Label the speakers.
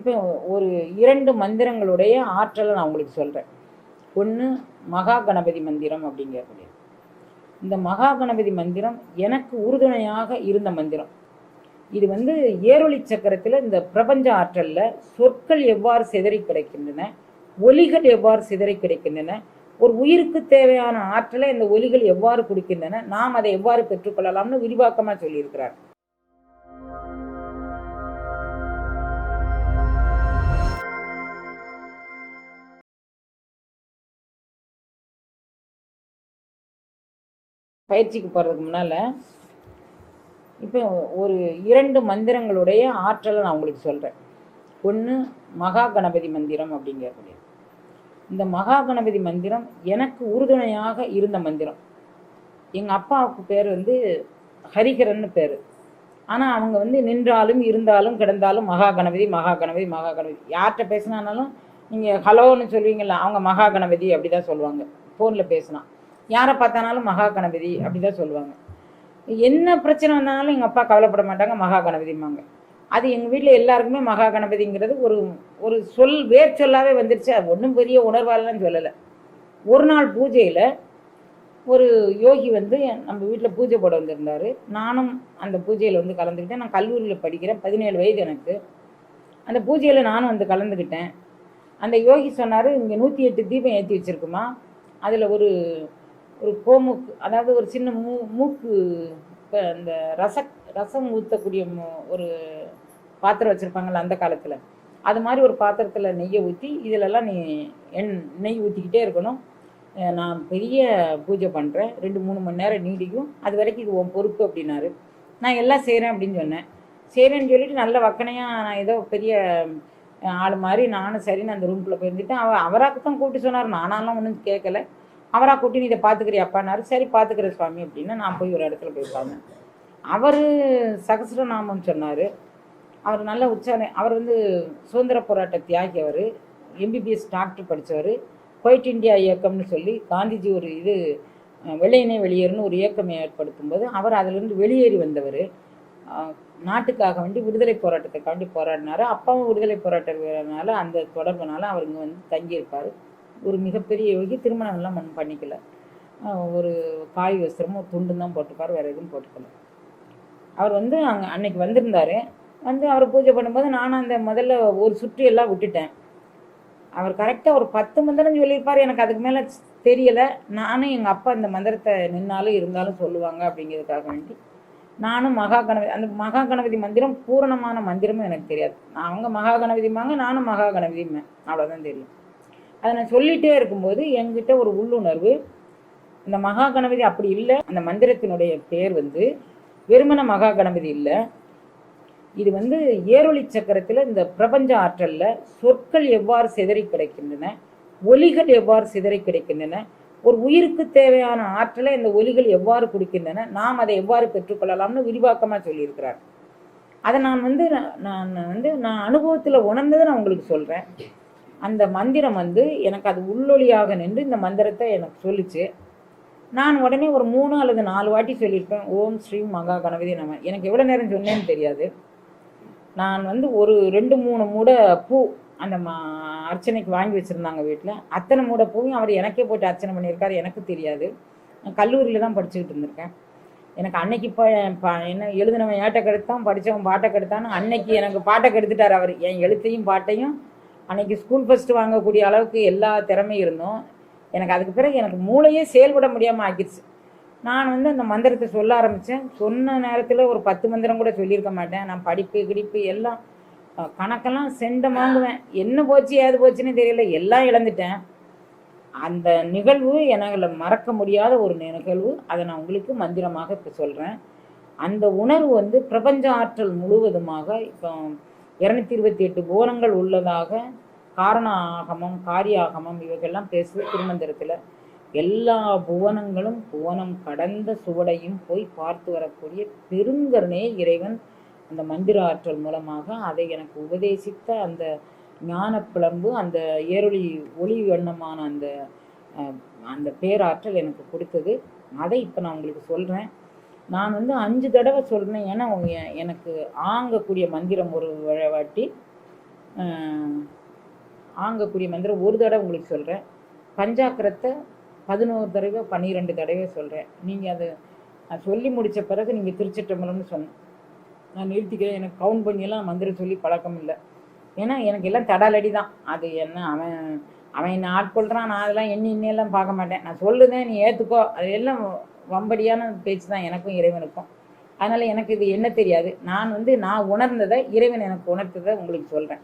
Speaker 1: இப்போ ஒரு இரண்டு மந்திரங்களுடைய ஆற்றலை நான் உங்களுக்கு சொல்கிறேன் ஒன்று மகா கணபதி மந்திரம் அப்படிங்கக்கூடிய இந்த மகா கணபதி மந்திரம் எனக்கு உறுதுணையாக இருந்த மந்திரம். இது வந்து ஏரொளி சக்கரத்தில் இந்த பிரபஞ்ச ஆற்றலில் சொற்கள் எவ்வாறு சிதறி கிடைக்கின்றன ஒலிகள் எவ்வாறு சிதறி கிடைக்கின்றன ஒரு உயிருக்கு தேவையான ஆற்றலை இந்த ஒலிகள் எவ்வாறு கொடுக்கின்றன நாம் அதை எவ்வாறு பெற்றுக்கொள்ளலாம்னு விரிவாக்கமாக சொல்லியிருக்கிறார். பயிற்சிக்கு போகிறதுக்கு முன்னால் இப்போ ஒரு இரண்டு மந்திரங்களுடைய ஆற்றலை நான் உங்களுக்கு சொல்கிறேன் ஒன்று மகா கணபதி மந்திரம் அப்படிங்கக்கூடிய இந்த மகா கணபதி மந்திரம் எனக்கு உறுதுணையாக இருந்த மந்திரம். எங்கள் அப்பாவுக்கு பேர் வந்து ஹரிஹரன்னு பேர். ஆனால் அவங்க வந்து நின்றாலும் இருந்தாலும் கிடந்தாலும் மகா கணபதி மகா கணபதி மகா கணபதி. யார்கிட்ட பேசினானாலும் நீங்கள் ஹலோன்னு சொல்லுவீங்கள்ல அவங்க மகா கணபதி அப்படி தான் சொல்லுவாங்க. ஃபோனில் பேசினா. யாரை பார்த்தானாலும் மகா கணபதி அப்படி தான் சொல்லுவாங்க. என்ன பிரச்சனை வந்தாலும் எங்கள் அப்பா கவலைப்பட மாட்டாங்க மகா கணபதிம்பாங்க. அது எங்கள் வீட்டில் எல்லாருக்குமே மகா கணபதிங்கிறது ஒரு ஒரு சொல் வேர் சொல்லாவே வந்துருச்சு. அது ஒன்றும் பெரிய உணர்வாலாம் சொல்லலை. ஒரு நாள் பூஜையில் ஒரு யோகி வந்து நம்ம வீட்டில் பூஜை போட வந்திருந்தார். நானும் அந்த பூஜையில் வந்து கலந்துக்கிட்டேன். நான் கல்லூரியில் படிக்கிறேன் பதினேழு வயது எனக்கு. அந்த பூஜையில் நானும் வந்து கலந்துக்கிட்டேன். அந்த யோகி சொன்னார் இங்கே நூற்றி எட்டு தீபம் ஏற்றி வச்சுருக்குமா. அதில் ஒரு ஒரு கோமுக்கு அதாவது ஒரு சின்ன மூ மூக்கு இப்போ இந்த ரச ரசம் ஊற்றக்கூடிய ஒரு பாத்திரம் வச்சுருப்பாங்கள்ல அந்த காலத்தில். அது மாதிரி ஒரு பாத்திரத்தில் நெய்யை ஊற்றி இதிலெல்லாம் நீ எண் நெய் ஊற்றிக்கிட்டே இருக்கணும். நான் பெரிய பூஜை பண்ணுறேன் ரெண்டு மூணு மணி நேரம் நீடிக்கும். அது வரைக்கும் இது உன் பொறுப்பு அப்படின்னாரு. நான் எல்லாம் செய்கிறேன் அப்படின்னு சொன்னேன். செய்கிறேன்னு சொல்லிட்டு நல்ல வக்கனையாக நான் ஏதோ பெரிய ஆள் மாதிரி நானும் சரின்னு அந்த ரூம்குள்ளே போயிருந்துட்டேன் அவர் அவராக்கு தான் கூப்பிட்டு சொன்னார். நானாலாம் ஒன்றும் கேட்கல அவராக கூட்டி நீ இதை பார்த்துக்கிறியாப்பானாரு சரி பார்த்துக்கிற சுவாமி அப்படின்னு நான் போய் ஒரு இடத்துல போய் உட்காந்தேன் அவர் சகசிரநாமம் சொன்னார். அவர் நல்ல உச்சாரணை அவர் வந்து சுதந்திர போராட்ட தியாகி அவர் எம்பிபிஎஸ் டாக்டர் படித்தவர் குவைட் இந்தியா இயக்கம்னு சொல்லி காந்திஜி ஒரு இது வெள்ளையினை வெளியேறுன்னு ஒரு இயக்கம் ஏற்படுத்தும் போது அவர் அதிலிருந்து வெளியேறி வந்தவர். நாட்டுக்காக வேண்டி விடுதலை போராட்டத்துக்காண்டி போராடினார். அப்பாவும் விடுதலை போராட்டனால அந்த தொடர்புனால அவர் இங்கே வந்து தங்கியிருப்பார். ஒரு மிகப்பெரிய யோகி திருமணம் மண் பண்ணிக்கல. ஒரு காய் வஸ்திரமும் ஒரு துண்டும் தான் போட்டுப்பார் வேறு எதுவும் போட்டுக்கல. அவர் வந்து அங்கே அன்னைக்கு வந்திருந்தார். வந்து அவர் பூஜை பண்ணும்போது நானும் அந்த முதல்ல ஒரு சுற்றி எல்லாம் விட்டுட்டேன். அவர் கரெக்டாக ஒரு பத்து மந்திரம் சொல்லியிருப்பார். எனக்கு அதுக்கு மேலே தெரியலை. நானும் எங்கள் அப்பா இந்த மந்திரத்தை நின்னாலும் இருந்தாலும் சொல்லுவாங்க அப்படிங்கிறதுக்காக வேண்டி நானும் மகா கணபதி அந்த மகா கணபதி மந்திரம் பூரணமான மந்திரமும் எனக்கு தெரியாது. நான் அவங்க மகா கணபதிம்பாங்க நானும் மகா கணபதிம்பேன் அவ்வளோதான் தெரியும். அதை நான் சொல்லிகிட்டே இருக்கும்போது என்கிட்ட ஒரு உள்ளுணர்வு இந்த மகா கணபதி அப்படி இல்லை அந்த மந்திரத்தினுடைய பேர் வந்து வெறுமன மகா கணபதி இல்லை. இது வந்து ஏரொளி சக்கரத்தில் இந்த பிரபஞ்ச ஆற்றலில் சொற்கள் எவ்வாறு சிதறி கிடைக்கின்றன ஒலிகள் எவ்வாறு சிதறி கிடைக்கின்றன ஒரு உயிருக்கு தேவையான ஆற்றலை இந்த ஒலிகள் எவ்வாறு கொடுக்கின்றன நாம் அதை எவ்வாறு பெற்றுக்கொள்ளலாம்னு விரிவாக்கமாக சொல்லியிருக்கிறார். அதை நான் வந்து நான் நான் வந்து நான் அனுபவத்தில் உணர்ந்ததை நான் உங்களுக்கு சொல்கிறேன் அந்த மந்திரம் வந்து எனக்கு அது உள்ளொளியாக நின்று இந்த மந்திரத்தை எனக்கு சொல்லிச்சு. நான் உடனே ஒரு மூணு அல்லது நாலு வாட்டி சொல்லியிருப்பேன் ஓம் ஸ்ரீ மகா கணபதி நம்ம எனக்கு எவ்வளோ நேரம் சொன்னேன்னு தெரியாது. நான் வந்து ஒரு ரெண்டு மூணு மூடை பூ அந்த மா அர்ச்சனைக்கு வாங்கி வச்சுருந்தாங்க வீட்டில் அத்தனை மூடை பூவும் அவர் எனக்கே போட்டு அர்ச்சனை பண்ணியிருக்காரு எனக்கு தெரியாது. நான் கல்லூரியில் தான் படிச்சுக்கிட்டு இருந்திருக்கேன். எனக்கு அன்னைக்கு இப்போ என்ன எழுதினவன் ஏட்டை கெடுத்தான் படித்தவன் பாட்டை கெடுத்தான்னு அன்னைக்கு எனக்கு பாட்டை கெடுத்துட்டார் அவர். என் எழுத்தையும் பாட்டையும் அன்றைக்கி ஸ்கூல் ஃபஸ்ட்டு வாங்கக்கூடிய அளவுக்கு எல்லா திறமையும் இருந்தோம் எனக்கு அதுக்கு பிறகு எனக்கு மூளையே செயல்பட முடியாமல் ஆக்கிடுச்சு. நான் வந்து அந்த மந்திரத்தை சொல்ல ஆரம்பித்தேன் சொன்ன நேரத்தில் ஒரு பத்து மந்திரம் கூட சொல்லியிருக்க மாட்டேன். நான் படிப்பு கிடிப்பு எல்லாம் கணக்கெல்லாம் செண்டை வாங்குவேன். என்ன போச்சு ஏது போச்சுன்னு தெரியல. எல்லாம் இழந்துட்டேன். அந்த நிகழ்வு எனக்கு மறக்க முடியாத ஒரு நிகழ்வு. அதை நான் உங்களுக்கு மந்திரமாக இப்போ சொல்கிறேன் அந்த உணர்வு வந்து பிரபஞ்ச ஆற்றல் முழுவதுமாக இப்போ இரநூத்தி இருபத்தி எட்டு புவனங்கள் உள்ளதாக காரண ஆகமம் காரியாகமம் இவைகள்லாம் பேசுது திருமந்திரத்தில். எல்லா புவனங்களும் புவனம் கடந்த சுவடையும் போய் பார்த்து வரக்கூடிய பெருங்கருணே இறைவன் அந்த மந்திர ஆற்றல் மூலமாக அதை எனக்கு உபதேசித்த அந்த ஞான பிளம்பு அந்த ஏரொளி ஒளி வண்ணமான அந்த அந்த பேராற்றல் எனக்கு கொடுத்தது. அதை இப்போ நான் உங்களுக்கு சொல்கிறேன் நான் வந்து அஞ்சு தடவை சொல்கிறேன் ஏன்னா எனக்கு ஆங்கக்கூடிய மந்திரம் ஒரு வாட்டி ஆங்கக்கூடிய மந்திரம் ஒரு தடவை உங்களுக்கு சொல்கிறேன் பஞ்சாக்கரத்தை பதினோரு தடவை பன்னிரெண்டு தடவை சொல்கிறேன் நீங்கள் அதை சொல்லி முடித்த பிறகு நீங்கள் திருச்சிட்டம்பலம்னு சொன்னேன் நான் நிறுத்திக்கிறேன். எனக்கு கவுண்ட் பண்ணியெல்லாம் மந்திரம் சொல்லி பழக்கம் இல்லை. ஏன்னா எனக்கு எல்லாம் தடாலடி தான். அது என்ன அவன் அவன் என்னை ஆட்கொள்கிறான் நான் அதெல்லாம் எண்ணி எண்ணியெல்லாம் பார்க்க மாட்டேன். நான் சொல்லுதேன் நீ ஏற்றுக்கோ அது எல்லாம் வம்படியான பேச்சு தான் எனக்கும் இறைவனுக்கும். அதனால் எனக்கு இது என்ன தெரியாது. நான் வந்து நான் உணர்ந்ததை இறைவன் எனக்கு உணர்த்ததை உங்களுக்கு சொல்கிறேன்